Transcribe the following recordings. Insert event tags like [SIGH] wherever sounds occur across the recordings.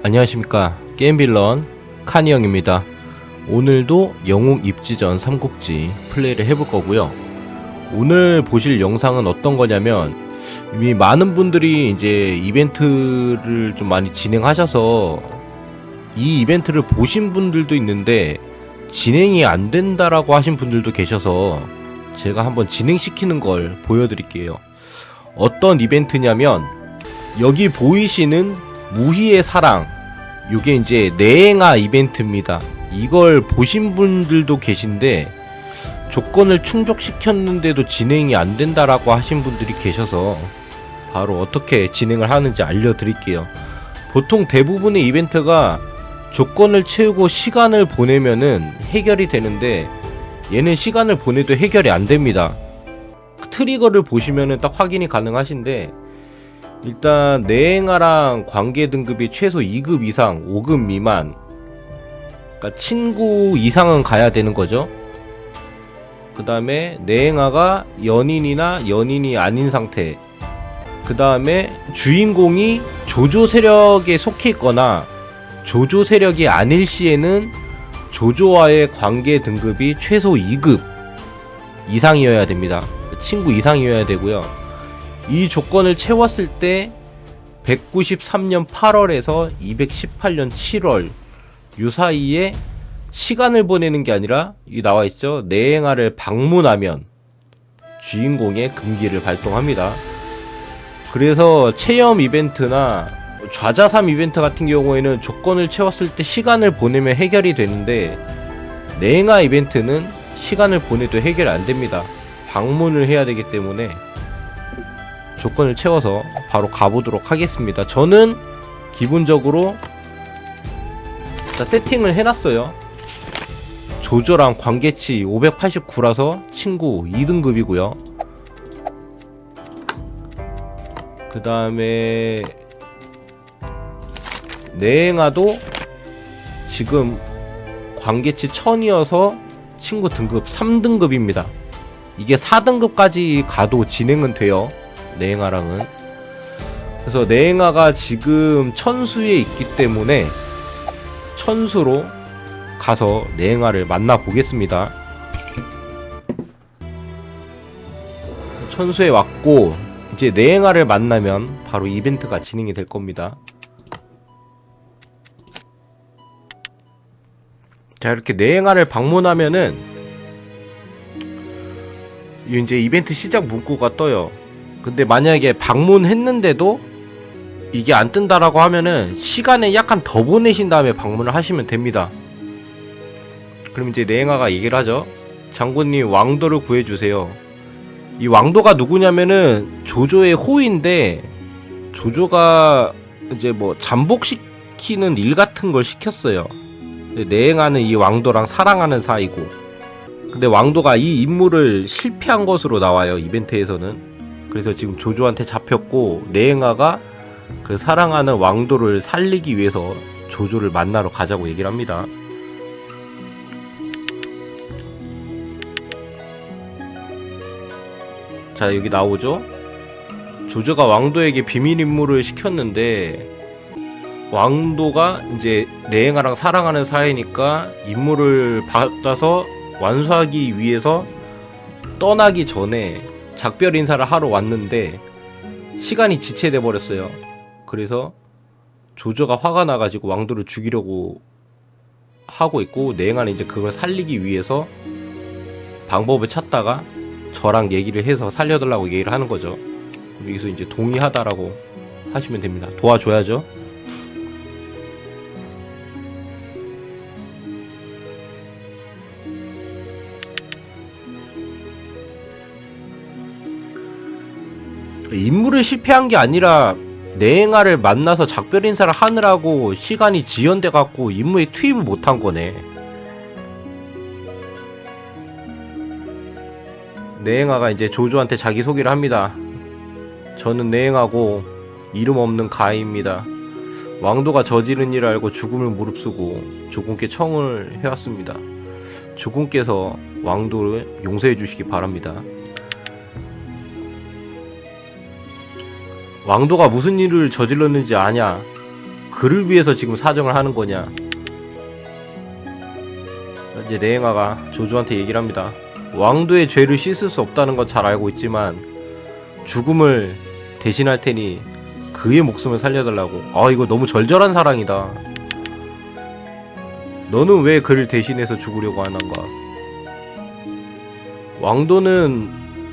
안녕하십니까. 게임빌런 카니 형입니다. 오늘도 영웅 입지전 삼국지 플레이를 해볼 거고요. 오늘 보실 영상은 어떤 거냐면 이미 많은 분들이 이제 이벤트를 좀 많이 진행하셔서 이 이벤트를 보신 분들도 있는데 진행이 안 된다라고 하신 분들도 계셔서 제가 한번 진행시키는 걸 보여드릴게요. 어떤 이벤트냐면 여기 보이시는 무희의 사랑. 요게 이제 내행아 이벤트입니다. 이걸 보신 분들도 계신데 조건을 충족시켰는데도 진행이 안 된다라고 하신 분들이 계셔서 바로 어떻게 진행을 하는지 알려드릴게요. 보통 대부분의 이벤트가 조건을 채우고 시간을 보내면은 해결이 되는데 얘는 시간을 보내도 해결이 안 됩니다. 트리거를 보시면은 딱 확인이 가능하신데 일단 내행아랑 관계 등급이 최소 2급 이상, 5급 미만. 그러니까 친구 이상은 가야 되는 거죠. 그 다음에 내행아가 연인이나 연인이 아닌 상태. 그 다음에 주인공이 조조 세력에 속해 있거나 조조 세력이 아닐 시에는 조조와의 관계 등급이 최소 2급 이상이어야 됩니다. 친구 이상이어야 되고요. 이 조건을 채웠을 때 193년 8월에서 218년 7월 요 사이에 시간을 보내는 게 아니라 이 나와 있죠. 내행아를 방문하면 주인공의 금기를 발동합니다. 그래서 체험 이벤트나 좌자삼 이벤트 같은 경우에는 조건을 채웠을 때 시간을 보내면 해결이 되는데 내행아 이벤트는 시간을 보내도 해결 안 됩니다. 방문을 해야 되기 때문에 조건을 채워서 바로 가보도록 하겠습니다. 저는 기본적으로 자, 세팅을 해놨어요. 조조랑 관계치 589라서 친구 2등급이고요. 그 다음에 내행아도 지금 관계치 1000이어서 친구 등급 3등급입니다. 이게 4등급까지 가도 진행은 돼요. 내행아랑은. 그래서 내행아가 지금 천수에 있기 때문에 천수로 가서 내행아를 만나 보겠습니다. 천수에 왔고 이제 내행아를 만나면 바로 이벤트가 진행이 될 겁니다. 자 이렇게 내행아를 방문하면은 이제 이벤트 시작 문구가 떠요 근데 만약에 방문했는데도 이게 안 뜬다라고 하면은 시간에 약간 더 보내신 다음에 방문을 하시면 됩니다. 그럼 이제 내행아가 얘기를 하죠. 장군님 왕도를 구해주세요. 이 왕도가 누구냐면은 조조의 호인데 조조가 이제 뭐 잠복시키는 일 같은 걸 시켰어요. 내행하는 이 왕도랑 사랑하는 사이고. 근데 왕도가 이 임무를 실패한 것으로 나와요 이벤트에서는. 그래서 지금 조조한테 잡혔고 내행아가 그 사랑하는 왕도를 살리기 위해서 조조를 만나러 가자고 얘기를 합니다. 자 여기 나오죠. 조조가 왕도에게 비밀 임무를 시켰는데 왕도가 이제 내행아랑 사랑하는 사이니까 임무를 받아서 완수하기 위해서 떠나기 전에 작별 인사를 하러 왔는데 시간이 지체돼 버렸어요. 그래서 조조가 화가 나가지고 왕도를 죽이려고 하고 있고 내행아는 이제 그걸 살리기 위해서 방법을 찾다가 저랑 얘기를 해서 살려달라고 얘기를 하는 거죠. 여기서 이제 동의하다라고 하시면 됩니다. 도와줘야죠. 임무를 실패한 게 아니라 내행아를 만나서 작별 인사를 하느라고 시간이 지연돼 갖고 임무에 투입을 못한 거네. 내행아가 이제 조조한테 자기 소개를 합니다. 저는 내행하고 이름 없는 가입니다. 왕도가 저지른 일을 알고 죽음을 무릅쓰고 조군께 청을 해왔습니다. 조군께서 왕도를 용서해 주시기 바랍니다. 왕도가 무슨 일을 저질렀는지 아냐? 그를 위해서 지금 사정을 하는 거냐? 이제 네행아가 조조한테 얘기를 합니다. 왕도의 죄를 씻을 수 없다는 건 잘 알고 있지만 죽음을 대신할 테니 그의 목숨을 살려달라고. 아 이거 너무 절절한 사랑이다. 너는 왜 그를 대신해서 죽으려고 하는가? 왕도는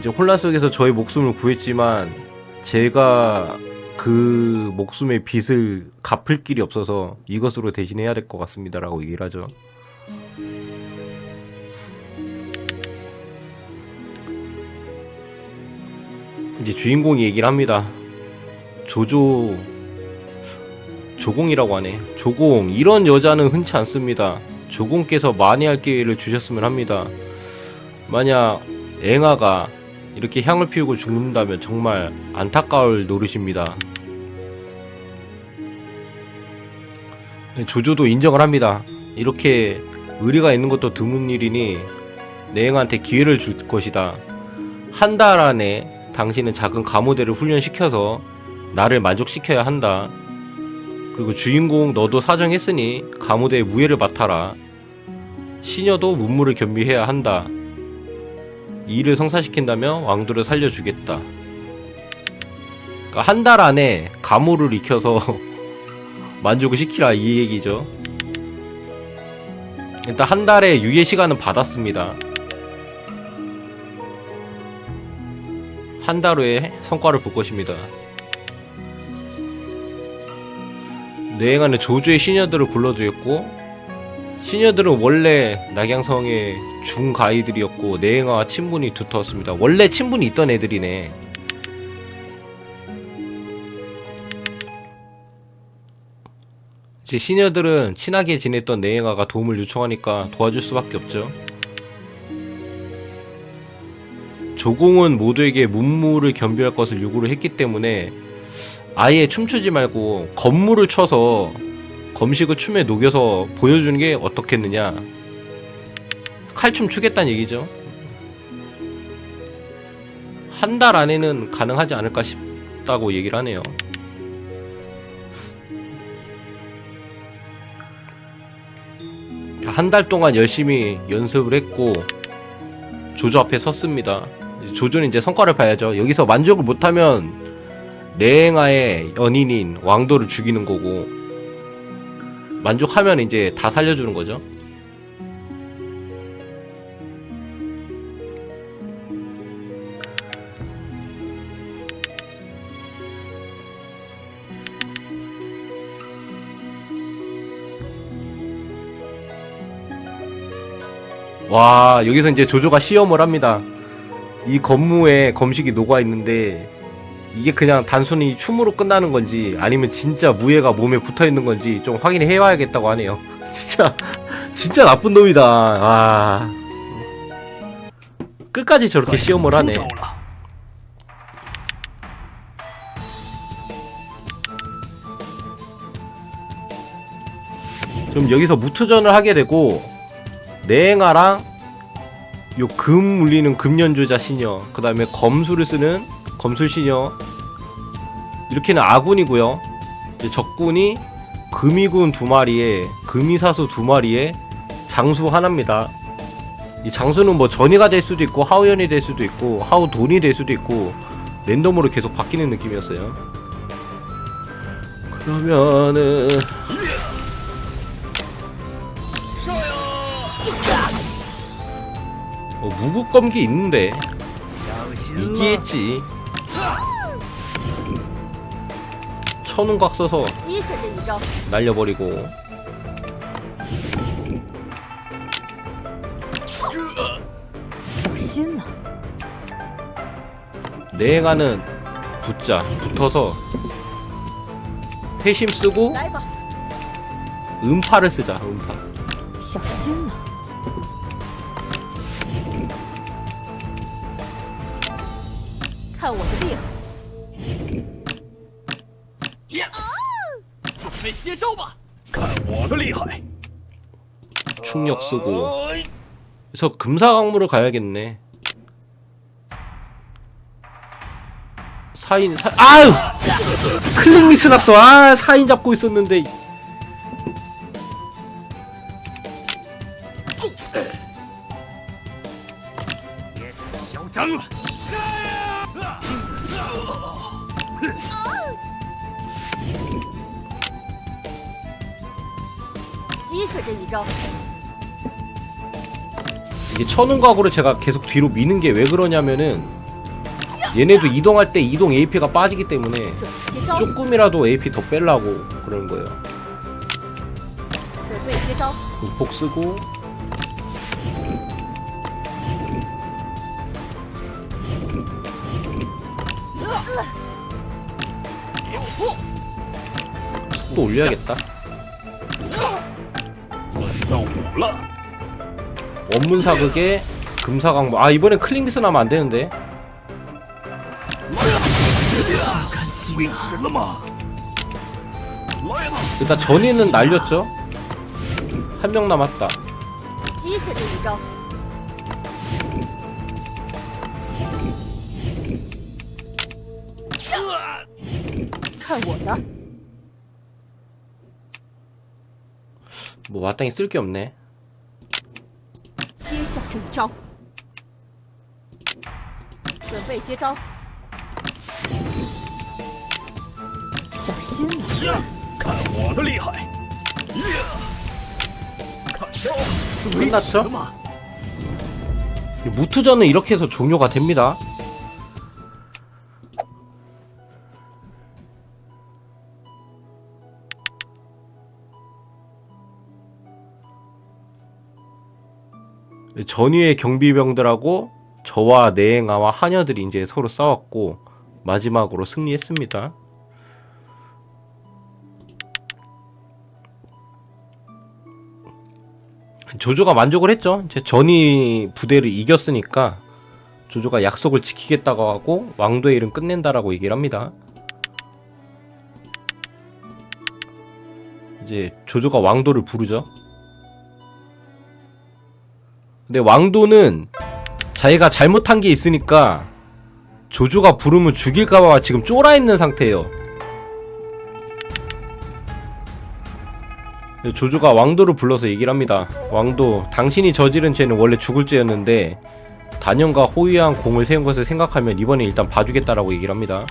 이제 혼란 속에서 저의 목숨을 구했지만 제가 그 목숨의 빚을 갚을 길이 없어서 이것으로 대신해야 될 것 같습니다라고 얘기를 하죠. 이제 주인공이 얘기를 합니다. 조조 조공이라고 하네. 조공 이런 여자는 흔치 않습니다. 조공께서 만회할 기회를 주셨으면 합니다. 만약 앵아가 이렇게 향을 피우고 죽는다면 정말 안타까울 노릇입니다. 네, 조조도 인정을 합니다. 이렇게 의리가 있는 것도 드문 일이니 내행한테 기회를 줄 것이다. 한 달 안에 당신은 작은 가모대를 훈련시켜서 나를 만족시켜야 한다. 그리고 주인공 너도 사정했으니 가모대의 무예를 맡아라. 시녀도 문무를 겸비해야 한다. 이 일을 성사시킨다면 왕도를 살려주겠다. 그러니까 한 달 안에 가모를 익혀서 [LAUGHS] 만족을 시키라 이 얘기죠. 일단 한 달의 유예 시간은 받았습니다. 한 달 후에 성과를 볼 것입니다. 내행하는 조조의 시녀들을 불러주겠고 시녀들은 원래 낙양성의 중가이들이었고 내행아와 친분이 두터웠습니다. 원래 친분이 있던 애들이네. 이제 시녀들은 친하게 지냈던 내행아가 도움을 요청하니까 도와줄 수밖에 없죠. 조공은 모두에게 문무를 겸비할 것을 요구를 했기 때문에 아예 춤추지 말고 건물을 쳐서 검식을 춤에 녹여서 보여주는 게 어떻겠느냐. 칼춤 추겠다는 얘기죠. 한 달 안에는 가능하지 않을까 싶다고 얘기를 하네요. 한 달 동안 열심히 연습을 했고 조조 앞에 섰습니다. 조조는 이제 성과를 봐야죠. 여기서 만족을 못하면 내행아의 연인인 왕도를 죽이는 거고 만족하면 이제 다 살려주는 거죠. 와 여기서 이제 조조가 시험을 합니다. 이 건무에 검식이 녹아 있는데 이게 그냥 단순히 춤으로 끝나는 건지 아니면 진짜 무예가 몸에 붙어 있는 건지 좀 확인해 와야겠다고 하네요. [LAUGHS] 진짜 진짜 나쁜 놈이다. 아. 끝까지 저렇게 네, 시험을 하네. 그럼 여기서 무투전을 하게 되고 내행아랑 요 금 물리는 금연주자 시녀 그 다음에 검수를 쓰는 검술신이요. 이렇게는 아군이고요. 이제 적군이 금이군 두 마리에 금이사수 두 마리에 장수 하나입니다. 이 장수는 뭐 전이가 될 수도 있고 하우연이 될 수도 있고 하우돈이 될 수도 있고 랜덤으로 계속 바뀌는 느낌이었어요. 그러면은 어, 무국검기 있는데 이기했지. 천운각 써서 接下这一招， 날려버리고 小心了， 내행하는 붙자 붙어서 회심 쓰고 来吧， 음파를 쓰자 음파 小心了，看我的厉害！ 准备接招吧！看我的厉害！ 충력 쓰고 哎 그래서 금사강물을 가야겠네 4인 사 아유 클릭 미스 났어 아 4인 잡고 있었는데 嚣张了！ 击死这一招， 이게 천운각으로 제가 계속 뒤로 미는 게 왜 그러냐면은 얘네도 이동할 때 이동 AP가 빠지기 때문에 准接招， 조금이라도 AP 더 빼려고 그러는 거예요 准备接招， 극폭 쓰고 속도 올려야겠다 到五了， 원문 사극에 금사광무. 아 이번엔 클링비스 나면 안 되는데. 일단 전이는 날렸죠. 한 명 남았다. 뭐 마땅히 쓸 게 없네. 끝났죠? 무투전은 이렇게 해서 종료가 됩니다. 전위의 경비병들하고 저와 내행아와 하녀들이 이제 서로 싸웠고 마지막으로 승리했습니다. 조조가 만족을 했죠. 제 전이 부대를 이겼으니까 조조가 약속을 지키겠다고 하고 왕도의 일은 끝낸다라고 얘기를 합니다. 이제 조조가 왕도를 부르죠. 근데 왕도는 자기가 잘못한 게 있으니까 조조가 부르면 죽일까봐 지금 쫄아 있는 상태예요. 조조가 왕도를 불러서 얘기를 합니다. 왕도, 당신이 저지른 죄는 원래 죽을 죄였는데 단연과 호위한 공을 세운 것을 생각하면 이번에 일단 봐주겠다라고 얘기를 합니다.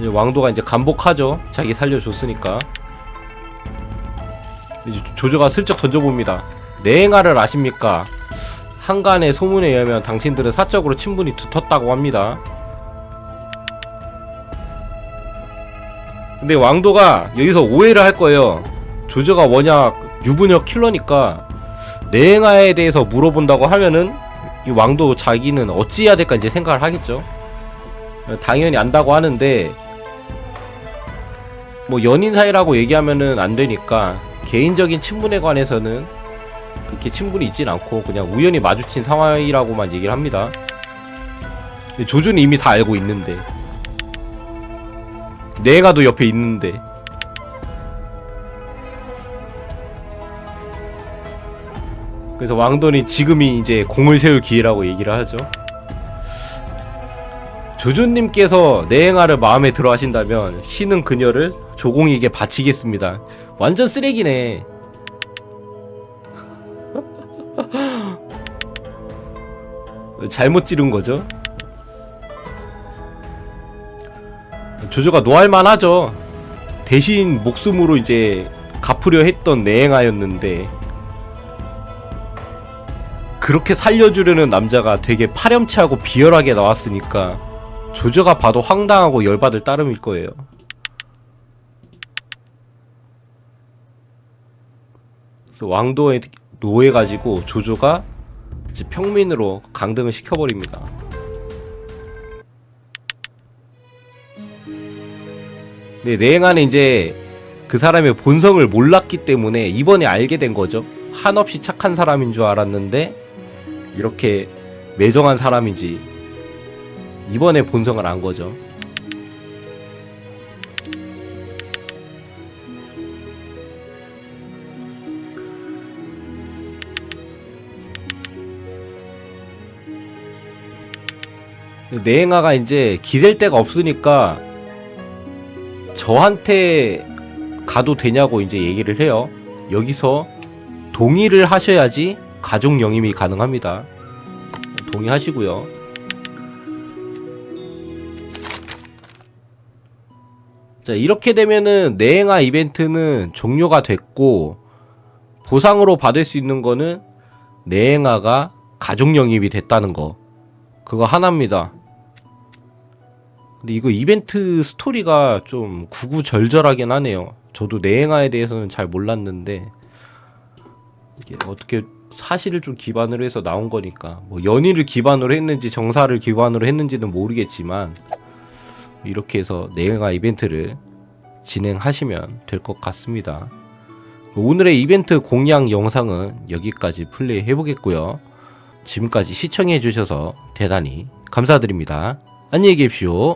이제 왕도가 이제 감복하죠. 자기 살려줬으니까. 이제 조조가 슬쩍 던져봅니다. 내행아를 아십니까? 한간의 소문에 의하면 당신들은 사적으로 친분이 두텁다고 합니다. 근데 왕도가 여기서 오해를 할 거예요. 조조가 워낙 유부녀 킬러니까 내행아에 대해서 물어본다고 하면은 이 왕도 자기는 어찌해야 될까 이제 생각을 하겠죠. 당연히 안다고 하는데 뭐 연인 사이라고 얘기하면은 안 되니까 개인적인 친분에 관해서는 그렇게 친분이 있진 않고 그냥 우연히 마주친 상황이라고만 얘기를 합니다. 조조는 이미 다 알고 있는데 내가도 옆에 있는데 그래서 왕돈이 지금이 이제 공을 세울 기회라고 얘기를 하죠. 조조님께서 내행아를 마음에 들어 하신다면 쉬는 그녀를 조공에게 바치겠습니다. 완전 쓰레기네. 잘못 찌른 거죠? 조조가 노할만 하죠. 대신 목숨으로 이제 갚으려 했던 내행아였는데 그렇게 살려주려는 남자가 되게 파렴치하고 비열하게 나왔으니까 조조가 봐도 황당하고 열받을 따름일 거예요. 그래서 왕도에 노해 가지고 조조가 이제 평민으로 강등을 시켜버립니다. 네, 내행안에 이제 그 사람의 본성을 몰랐기 때문에 이번에 알게 된 거죠. 한없이 착한 사람인 줄 알았는데 이렇게 매정한 사람인지 이번에 본성을 안 거죠. 내행아가 이제 기댈 데가 없으니까 저한테 가도 되냐고 이제 얘기를 해요. 여기서 동의를 하셔야지 가족 영입이 가능합니다. 동의하시고요. 자, 이렇게 되면은 내행아 이벤트는 종료가 됐고 보상으로 받을 수 있는 거는 내행아가 가족 영입이 됐다는 거. 그거 하나입니다. 근데 이거 이벤트 스토리가 좀 구구절절하긴 하네요. 저도 내행아에 대해서는 잘 몰랐는데 이게 어떻게 사실을 좀 기반으로 해서 나온 거니까 뭐 연희를 기반으로 했는지 정사를 기반으로 했는지는 모르겠지만 이렇게 해서 내행아 이벤트를 진행하시면 될 것 같습니다. 오늘의 이벤트 공략 영상은 여기까지 플레이 해 보겠고요. 지금까지 시청해 주셔서 대단히 감사드립니다. 안녕히 계십시오.